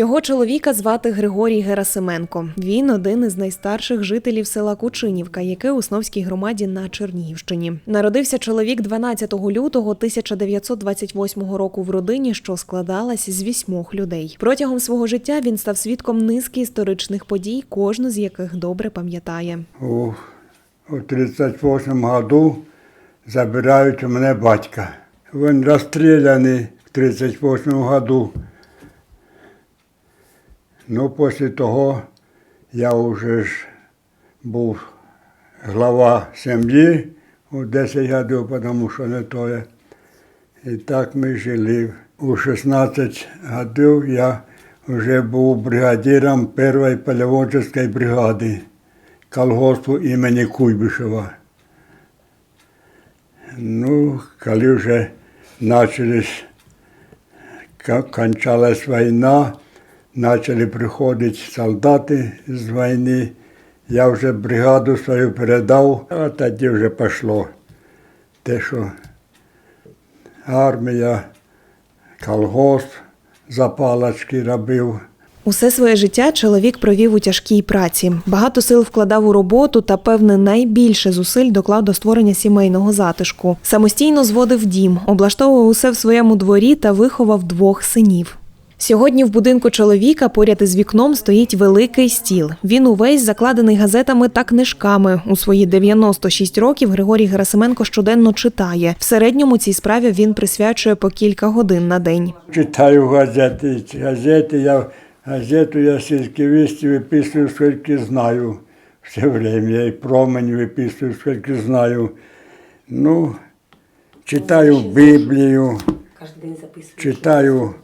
Цього чоловіка звати Григорій Герасименко. Він один із найстарших жителів села Кучинівка, яке у Сновській громаді на Чернігівщині. Народився чоловік 12 лютого 1928 року в родині, що складалась з вісьмох людей. Протягом свого життя він став свідком низки історичних подій, кожну з яких добре пам'ятає. У, у 38 году забирають у мене батька. Він розстріляний в 38 году. Ну, після того я вже ж був глава сім'ї у 10 років, тому що не то є. І так ми жили. У 16 років я вже був бригадиром першої полеводческой бригади колгоспу імені Куйбишева. Ну, коли вже почались, кончалась війна, почали приходити солдати з війни, я вже бригаду свою передав, а тоді вже пішло те, що армія, колгосп за палочки робив. Усе своє життя чоловік провів у тяжкій праці. Багато сил вкладав у роботу та, певне, найбільше зусиль доклав до створення сімейного затишку. Самостійно зводив дім, облаштовував усе в своєму дворі та виховав двох синів. Сьогодні в будинку чоловіка поряд із вікном стоїть великий стіл. Він увесь закладений газетами та книжками. У свої 96 років Григорій Герасименко щоденно читає. В середньому цій справі він присвячує по кілька годин на день. Читаю газети. Газети я, газету я сільські вісті виписую, скільки знаю все время. Я і промень виписую, скільки знаю. Ну, читаю Біблію, Каждый день записываю. читаю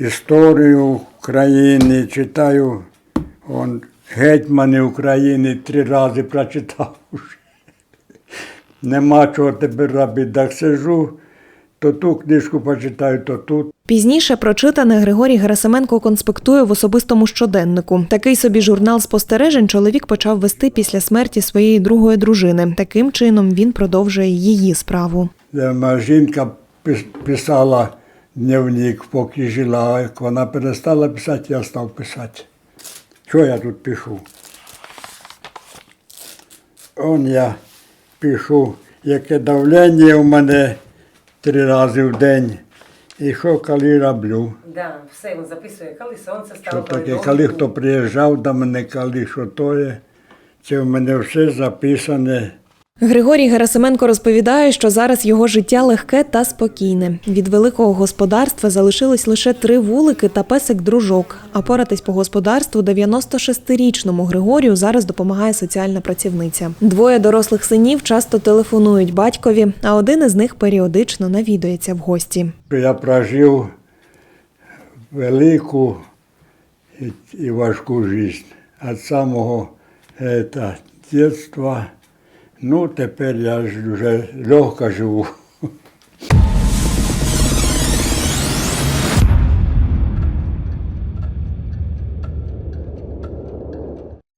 історію України, читаю он, гетьмани України три рази прочитав. уже. Нема чого тепер робити. Так сижу, то ту книжку почитаю, то ту. Пізніше прочитане Григорій Герасименко конспектує в особистому щоденнику. Такий собі журнал спостережень чоловік почав вести після смерті своєї другої дружини. Таким чином він продовжує її справу. Жінка писала дневник, поки жила, як вона перестала писати, я став писати. Що я тут пишу? Он я пишу, яке давлення у мене три рази в день. І що коли роблю. Да, все він записує, коли сонце Що таке, коли хто приїжджав до мене, коли що то є. Це в мене все записане. Григорій Герасименко розповідає, що зараз його життя легке та спокійне. Від великого господарства залишилось лише три вулики та песик дружок. А поратись по господарству 96-річному Григорію зараз допомагає соціальна працівниця. Двоє дорослих синів часто телефонують батькові, а один із них періодично навідується в гості. я прожив велику і, важку життя. Від самого это, дитинства. Ну, тепер я ж вже легко живу.